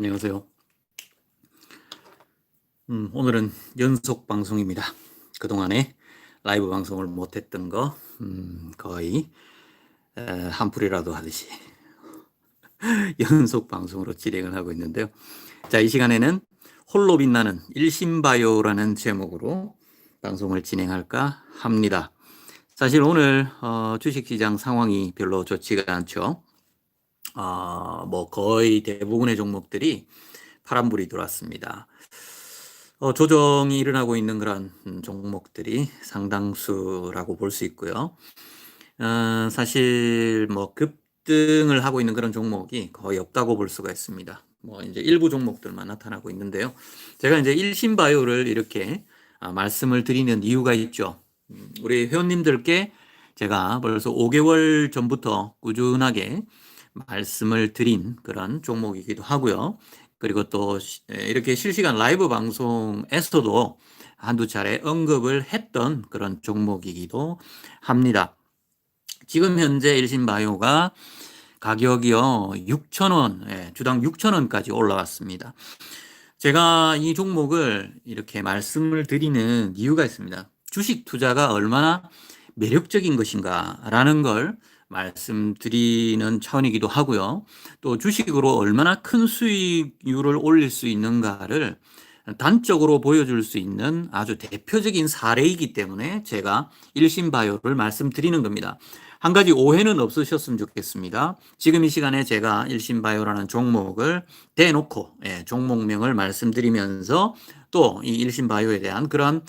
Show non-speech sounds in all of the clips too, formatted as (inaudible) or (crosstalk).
안녕하세요. 음, 오늘은 연속 방송입니다. 그동안에 라이브 방송을 못했던 거, 음, 거의 에, 한풀이라도 하듯이 (laughs) 연속 방송으로 진행을 하고 있는데요. 자, 이 시간에는 홀로 빛나는 일심바이오라는 제목으로 방송을 진행할까 합니다. 사실 오늘 어, 주식시장 상황이 별로 좋지가 않죠. 어, 뭐 거의 대부분의 종목들이 파란불이 들어왔습니다. 어, 조정이 일어나고 있는 그런 음, 종목들이 상당수라고 볼 수 있고요. 어, 사실 뭐 급등을 하고 있는 그런 종목이 거의 없다고 볼 수가 있습니다. 뭐 이제 일부 종목들만 나타나고 있는데요. 제가 이제 일신바이오를 이렇게 아, 말씀을 드리는 이유가 있죠. 음, 우리 회원님들께 제가 벌써 5개월 전부터 꾸준하게 말씀을 드린 그런 종목이기도 하고요. 그리고 또 이렇게 실시간 라이브 방송에서도 한두 차례 언급을 했던 그런 종목이기도 합니다. 지금 현재 일신바이오가 가격이요 6천원 예, 주당 6천원까지 올라왔습니다. 제가 이 종목을 이렇게 말씀을 드리는 이유가 있습니다. 주식 투자가 얼마나 매력적인 것인가라는 걸 말씀드리는 차원이기도 하고요. 또 주식으로 얼마나 큰 수익률을 올릴 수 있는가를 단적으로 보여줄 수 있는 아주 대표적인 사례이기 때문에 제가 일신바이오를 말씀드리는 겁니다. 한 가지 오해는 없으셨으면 좋겠습니다. 지금 이 시간에 제가 일신바이오라는 종목을 대놓고 예, 종목명을 말씀드리면서 또 이 일신바이오에 대한 그런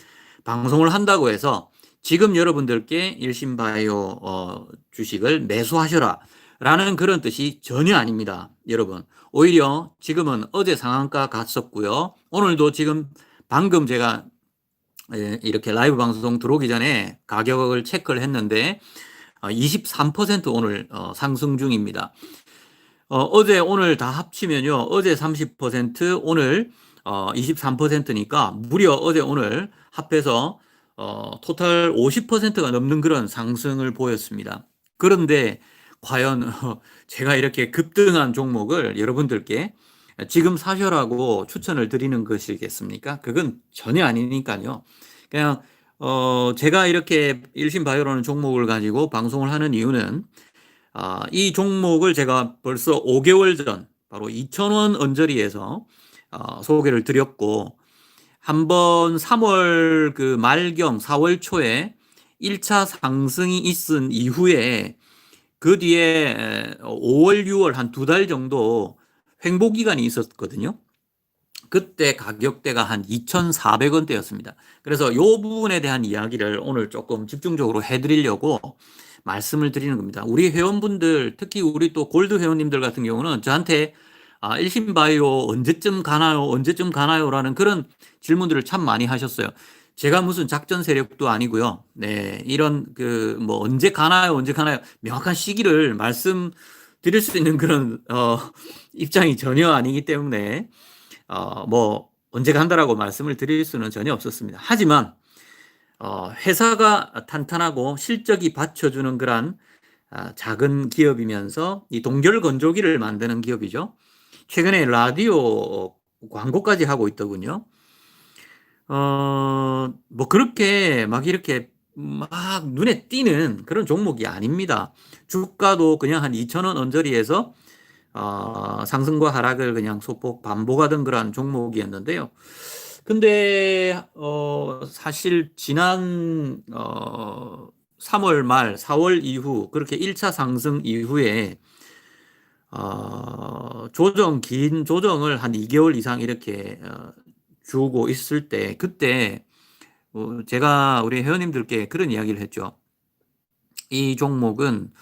방송을 한다고 해서 지금 여러분들께 일신바이오 어, 주식을 매수하셔라 라는 그런 뜻이 전혀 아닙니다. 여러분. 오히려 지금은 어제 상한가 갔었고요. 오늘도 지금 방금 제가 예, 이렇게 라이브 방송 들어오기 전에 가격을 체크를 했는데 23% 어, 오늘 어, 상승 중입니다. 어, 제 오늘 다 합치면요. 어제 30% 오늘 23%니까 무려 어제 오늘 합해서 어, 토탈 50%가 넘는 그런 상승을 보였습니다. 그런데 과연 (laughs) 어, 제가 이렇게 급등한 종목을 여러분들께 지금 사셔라고 추천을 드리는 것이겠습니까? 그건 전혀 아니니까요. 그냥 어 제가 이렇게 일신바이오라는 종목을 가지고 방송을 하는 이유는 아, 이 종목을 제가 벌써 5개월 전 바로 2,000원 언저리에서 어, 소개를 드렸고 한번 3월 그 말경 4월 초에 1차 상승이 있은 이후에 그 뒤에 5월, 6월 한 두 달 정도 횡보 기간이 있었거든요. 그때 가격대가 한 2,400원대였습니다. 그래서 이 부분에 대한 이야기를 오늘 조금 집중적으로 해드리려고 말씀을 드리는 겁니다. 우리 회원분들, 특히 우리 또 골드 회원님들 같은 경우는 저한테 아, 일신바이오 언제쯤 가나요? 언제쯤 가나요? 라는 그런 질문들을 참 많이 하셨어요. 제가 무슨 작전 세력도 아니고요. 네, 이런 그 뭐 언제 가나요? 언제 가나요? 명확한 시기를 말씀 드릴 수 있는 그런 어 입장이 전혀 아니기 때문에 어뭐 언제 간다라고 말씀을 드릴 수는 전혀 없었습니다. 하지만 어 회사가 탄탄하고 실적이 받쳐주는 그런 아, 작은 기업이면서 이 동결 건조기를 만드는 기업이죠. 최근에 라디오 광고까지 하고 있더군요. 어, 뭐 그렇게 막 이렇게 막 눈에 띄는 그런 종목이 아닙니다. 주가도 그냥 한 2,000원 언저리에서 어, 상승과 하락을 그냥 소폭 반복하던 그런 종목이었는데요. 근데 어, 사실 지난 어, 3월 말, 4월 이후 그렇게 1차 상승 이후에 어, 조정, 긴 조정을 한 2개월 이상 이렇게 어, 주고 있을 때, 그때 어, 제가 우리 회원님들께 그런 이야기를 했죠. 이 종목은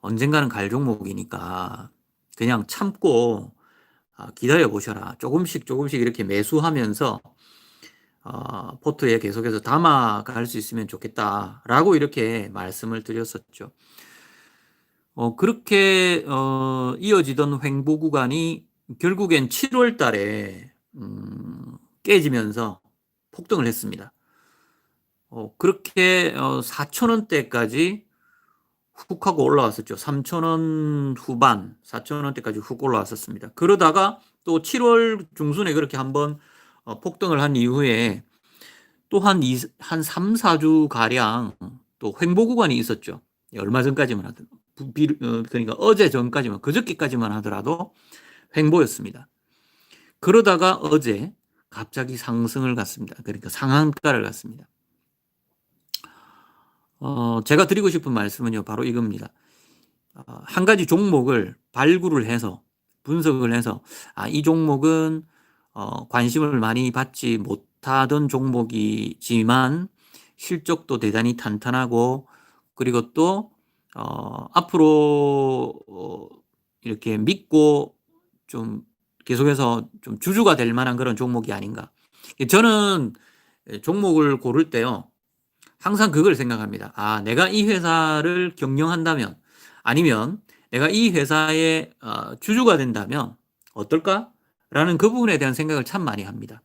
언젠가는 갈 종목이니까 그냥 참고 어, 기다려 보셔라. 조금씩 조금씩 이렇게 매수하면서 어, 포트에 계속해서 담아 갈 수 있으면 좋겠다라고 이렇게 말씀을 드렸었죠. 어, 그렇게 어, 이어지던 횡보 구간이 결국엔 7월 달에 음, 깨지면서 폭등을 했습니다. 어, 그렇게 어, 4천원대까지 훅 하고 올라왔었죠. 3천원 후반, 4천원대까지 훅 올라왔었습니다. 그러다가 또 7월 중순에 그렇게 한번 어, 폭등을 한 이후에 또한 한 3, 4주 가량 또 횡보 구간이 있었죠. 얼마 전까지만 하더라도 어, 그러니까 어제 전까지만 그저께까지만 하더라도 횡보였습니다. 그러다가 어제 갑자기 상승을 갔습니다. 그러니까 상한가를 갔습니다. 어, 제가 드리고 싶은 말씀은요, 바로 이겁니다. 어, 한 가지 종목을 발굴을 해서 분석을 해서 아, 이 종목은 어, 관심을 많이 받지 못하던 종목이지만 실적도 대단히 탄탄하고 그리고 또 어, 앞으로 어, 이렇게 믿고 좀 계속해서 좀 주주가 될 만한 그런 종목이 아닌가. 저는 종목을 고를 때요. 항상 그걸 생각합니다. 아, 내가 이 회사를 경영한다면 아니면 내가 이 회사의 어, 주주가 된다면 어떨까? 라는 그 부분에 대한 생각을 참 많이 합니다.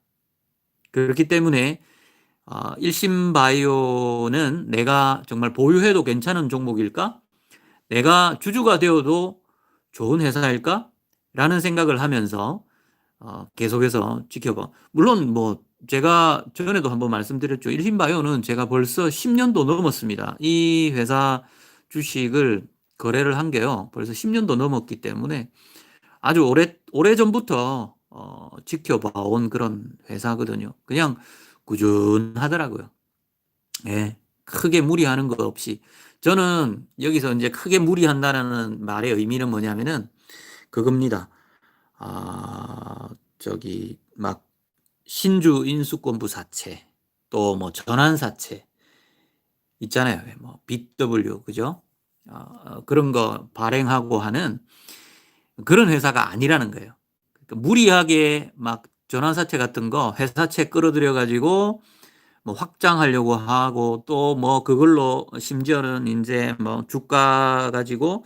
그렇기 때문에 어, 일심 바이오는 내가 정말 보유해도 괜찮은 종목일까? 내가 주주가 되어도 좋은 회사일까? 라는 생각을 하면서 어, 계속해서 지켜봐. 물론 뭐 제가 전에도 한번 말씀드렸죠. 일심 바이오는 제가 벌써 10년도 넘었습니다. 이 회사 주식을 거래를 한 게요. 벌써 10년도 넘었기 때문에 아주 오래 오래 전부터 어, 지켜봐온 그런 회사거든요. 그냥 꾸준하더라고요. 예, 크게 무리하는 것 없이 저는 여기서 이제 크게 무리한다는 말의 의미는 뭐냐면은 그겁니다. 아, 저기 막 신주 인수권부 사채 또 뭐 전환 사채 있잖아요. 뭐 BW 그죠? 어, 그런 거 발행하고 하는 그런 회사가 아니라는 거예요. 그러니까 무리하게 막 전환사채 같은 거 회사채 끌어들여 가지고 뭐 확장하려고 하고 또 뭐 그걸로 심지어는 이제 뭐 주가 가지고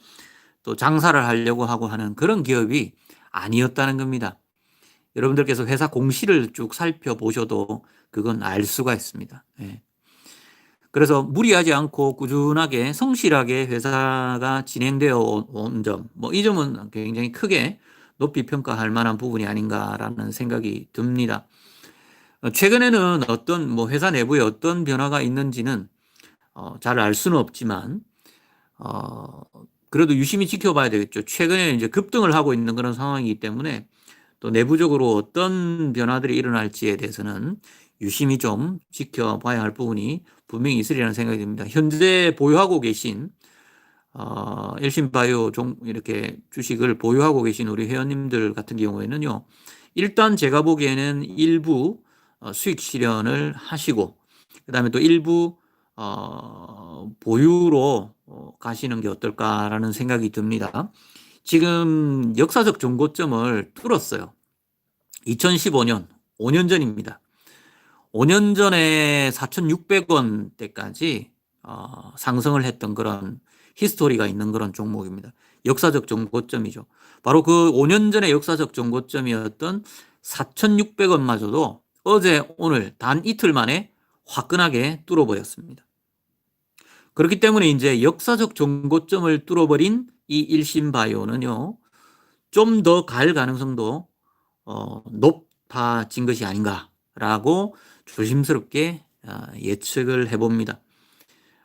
또 장사를 하려고 하고 하는 그런 기업이 아니었다는 겁니다. 여러분들께서 회사 공시를 쭉 살펴보셔도 그건 알 수가 있습니다. 예. 그래서 무리하지 않고 꾸준하게 성실하게 회사가 진행되어 온 점, 뭐 이 점은 굉장히 크게 높이 평가할 만한 부분이 아닌가라는 생각이 듭니다. 최근에는 어떤 뭐 회사 내부에 어떤 변화가 있는지는 어, 잘 알 수는 없지만 어, 그래도 유심히 지켜봐야 되겠죠. 최근에 이제 급등을 하고 있는 그런 상황이기 때문에 또 내부적으로 어떤 변화들이 일어날지에 대해서는 유심히 좀 지켜봐야 할 부분이 분명히 있으리라는 생각이 듭니다. 현재 보유하고 계신 어, 일신바이오 종 이렇게 주식을 보유하고 계신 우리 회원님들 같은 경우에는요. 일단 제가 보기에는 일부 어, 수익 실현을 하시고 그다음에 또 일부 어, 보유로 어, 가시는 게 어떨까라는 생각이 듭니다. 지금 역사적 정고점을 뚫었어요. 2015년 5년 전입니다. 5년 전에 4,600원 대까지 어, 상승을 했던 그런 히스토리가 있는 그런 종목입니다. 역사적 정고점이죠. 바로 그 5년 전에 역사적 정고점이었던 4,600원마저도 어제 오늘 단 이틀 만에 화끈하게 뚫어버렸습니다. 그렇기 때문에 이제 역사적 정고점을 뚫어버린 이 일심바이오는요, 좀 더 갈 가능성도 어, 높아진 것이 아닌가라고 조심스럽게 아, 예측을 해봅니다.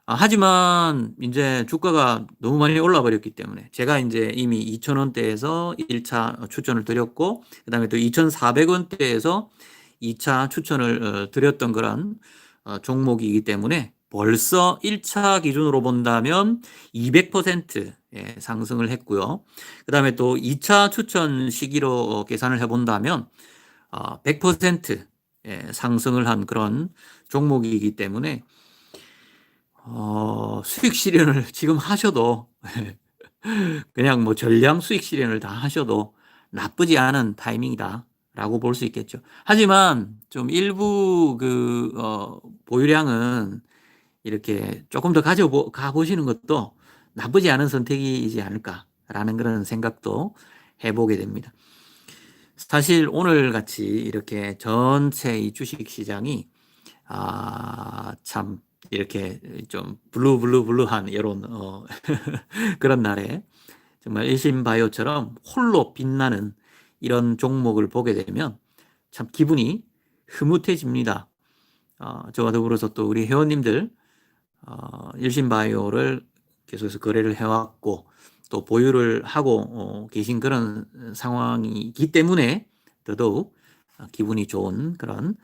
아, 하지만 이제 주가가 너무 많이 올라 버렸기 때문에 제가 이제 이미 2,000원대에서 1차 추천을 드렸고 그다음에 또 2,400원대에서 2차 추천을 어, 드렸던 그런 어, 종목이기 때문에 벌써 1차 기준으로 본다면 200% 예, 상승을 했고요. 그다음에 또 2차 추천 시기로 계산을 해 본다면 100% 예, 상승을 한 그런 종목이기 때문에 어, 수익 실현을 지금 하셔도 (laughs) 그냥 뭐 전량 수익 실현을 다 하셔도 나쁘지 않은 타이밍이다 라고 볼 수 있겠죠. 하지만 좀 일부 그 어, 보유량은 이렇게 조금 더 가져 가 보시는 것도 나쁘지 않은 선택이지 않을까라는 그런 생각도 해보게 됩니다. 사실 오늘 같이 이렇게 전체 이 주식 시장이 아, 참 이렇게 좀 블루 블루 블루한 이런 어, (laughs) 그런 날에 정말 일신바이오처럼 홀로 빛나는 이런 종목을 보게 되면 참 기분이 흐뭇해집니다. 어, 저와 더불어서 또 우리 회원님들 어, 일신바이오를 계속해서 거래를 해왔고 또 보유를 하고 어, 계신 그런 상황이기 때문에 더더욱 기분이 좋은 그런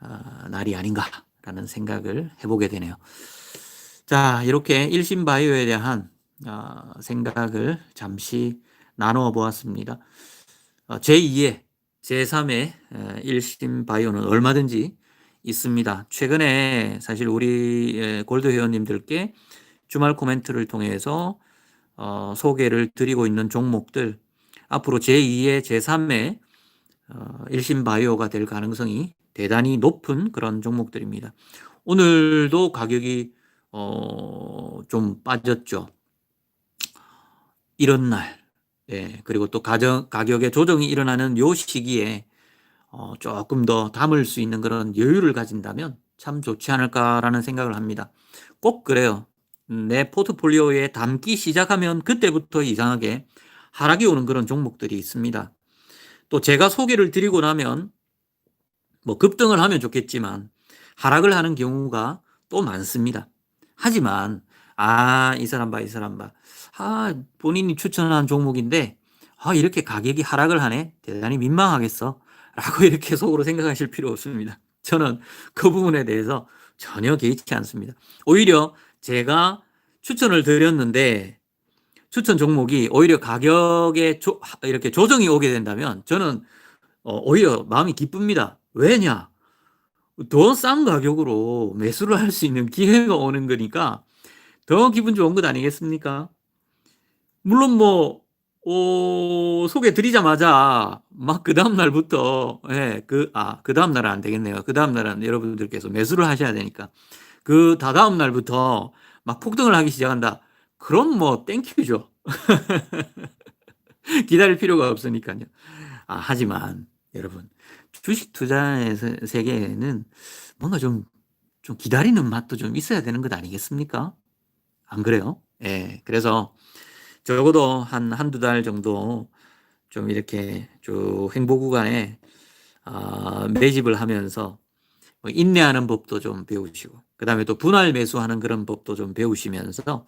어, 날이 아닌가 라는 생각을 해보게 되네요. 자, 이렇게 일신 바이오에 대한 어, 생각을 잠시 나누어 보았습니다. 어, 제2의, 제3의 일신 바이오는 얼마든지 있습니다. 최근에 사실 우리 골드 회원님들께 주말 코멘트를 통해서 어, 소개를 드리고 있는 종목들 앞으로 제2의 제3의 어, 일신 바이오가 될 가능성이 대단히 높은 그런 종목들입니다. 오늘도 가격이 어, 좀 빠졌죠. 이런 날, 예, 그리고 또 가정, 가격의 조정이 일어나는 요 시기에 어, 조금 더 담을 수 있는 그런 여유를 가진다면 참 좋지 않을까라는 생각을 합니다. 꼭 그래요. 내 포트폴리오에 담기 시작하면 그때부터 이상하게 하락이 오는 그런 종목들이 있습니다. 또 제가 소개를 드리고 나면 뭐 급등을 하면 좋겠지만 하락을 하는 경우가 또 많습니다. 하지만 아, 이 사람 봐, 이 사람 봐. 아, 본인이 추천한 종목인데 아, 이렇게 가격이 하락을 하네. 대단히 민망하겠어. 라고 (laughs) 이렇게 속으로 생각하실 필요 없습니다. 저는 그 부분에 대해서 전혀 개의치 않습니다. 오히려 제가 추천을 드렸는데 추천 종목이 오히려 가격에 조, 이렇게 조정이 오게 된다면 저는 어, 오히려 마음이 기쁩니다. 왜냐? 더 싼 가격으로 매수를 할 수 있는 기회가 오는 거니까 더 기분 좋은 것 아니겠습니까? 물론 뭐 어, 소개 드리자마자 막 그 다음 날부터 예, 그 아, 그 다음 날은 안 되겠네요. 그 다음 날은 여러분들께서 매수를 하셔야 되니까 그 다다음 날부터 막 폭등을 하기 시작한다. 그럼 뭐 땡큐죠. (laughs) 기다릴 필요가 없으니까요. 아, 하지만 여러분 주식 투자의 세계에는 뭔가 좀, 좀 기다리는 맛도 좀 있어야 되는 것 아니겠습니까? 안 그래요? 예. 그래서 적어도 한 한두 달 정도 좀 이렇게 쭉 행보 구간에 어, 매집을 하면서 뭐 인내하는 법도 좀 배우시고 그 다음에 또 분할 매수하는 그런 법도 좀 배우시면서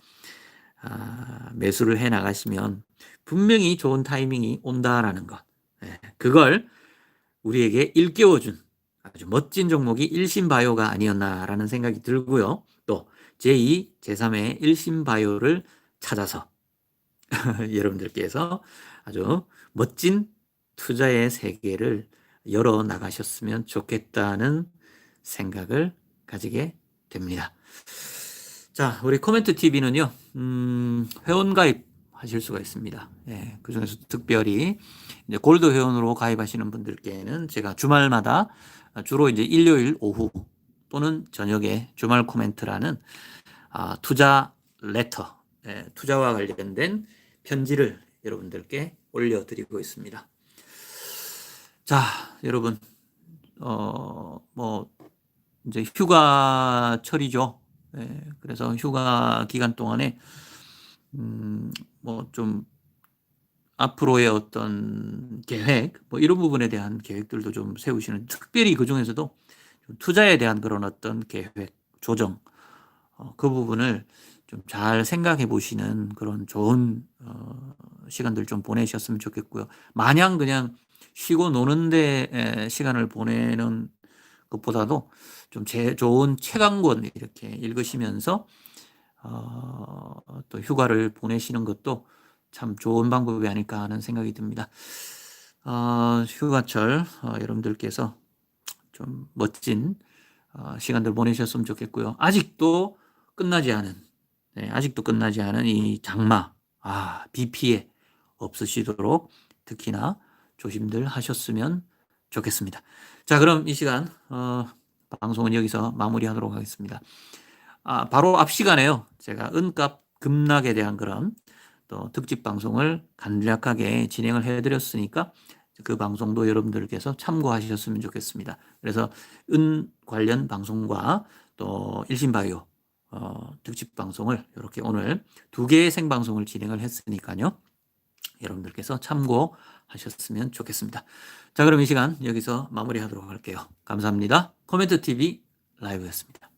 아, 매수를 해 나가시면 분명히 좋은 타이밍이 온다라는 것 네, 그걸 우리에게 일깨워준 아주 멋진 종목이 일신바이오가 아니었나라는 생각이 들고요 또 제2, 제3의 일신바이오를 찾아서 (laughs) 여러분들께서 아주 멋진 투자의 세계를 열어 나가셨으면 좋겠다는 생각을 가지게 됩니다. 자, 우리 코멘트 TV는요, 음, 회원 가입 하실 수가 있습니다. 예, 그 중에서 특별히 이제 골드 회원으로 가입하시는 분들께는 제가 주말마다 주로 이제 일요일 오후 또는 저녁에 주말 코멘트라는 아, 투자 레터, 예, 투자와 관련된 편지를 여러분들께 올려드리고 있습니다. 자, 여러분, 어, 뭐, 이제 휴가철이죠. 예, 그래서 휴가 기간 동안에, 음, 뭐, 좀, 앞으로의 어떤 계획, 뭐, 이런 부분에 대한 계획들도 좀 세우시는, 특별히 그 중에서도 투자에 대한 그런 어떤 계획, 조정, 어, 그 부분을 좀 잘 생각해 보시는 그런 좋은 어, 시간들 좀 보내셨으면 좋겠고요. 마냥 그냥 쉬고 노는데 시간을 보내는 것보다도 좀 제 좋은 책 한 권 이렇게 읽으시면서 어, 또 휴가를 보내시는 것도 참 좋은 방법이 아닐까 하는 생각이 듭니다. 어, 휴가철 어, 여러분들께서 좀 멋진 어, 시간들 보내셨으면 좋겠고요. 아직도 끝나지 않은 네, 아직도 끝나지 않은 이 장마, 아, 비 피해 없으시도록 특히나 조심들 하셨으면 좋겠습니다. 자, 그럼 이 시간, 어, 방송은 여기서 마무리하도록 하겠습니다. 아, 바로 앞 시간에요. 제가 은값 급락에 대한 그런 또 특집 방송을 간략하게 진행을 해드렸으니까 그 방송도 여러분들께서 참고하셨으면 좋겠습니다. 그래서 은 관련 방송과 또 일신바이오 어, 특집 방송을 이렇게 오늘 두 개의 생방송을 진행을 했으니까요. 여러분들께서 참고하셨으면 좋겠습니다. 자, 그럼 이 시간 여기서 마무리하도록 할게요. 감사합니다. 코멘트 TV 라이브였습니다.